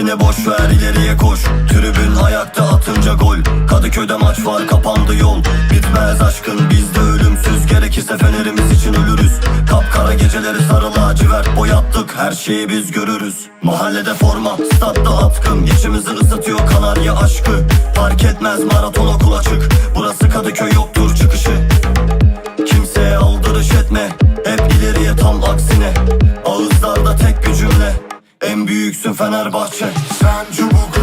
Gerisini boş ver ileriye koş. Tribün ayakta atınca gol. Kadıköy'de maç var kapandı yol. Bitmez aşkın bizde ölümsüz. Gerekirse fenerimiz için ölürüz. Kapkara geceleri sarı lacivert boyattık. Her şeyi biz görürüz. Mahallede forma statta atkım İçimizi ısıtıyor kanarya aşkı. Fark etmez maraton okul açık Burası Kadıköy yoktur çıkışı. Kimseye aldırış etme büyüksün Fenerbahçe. Sen çubuk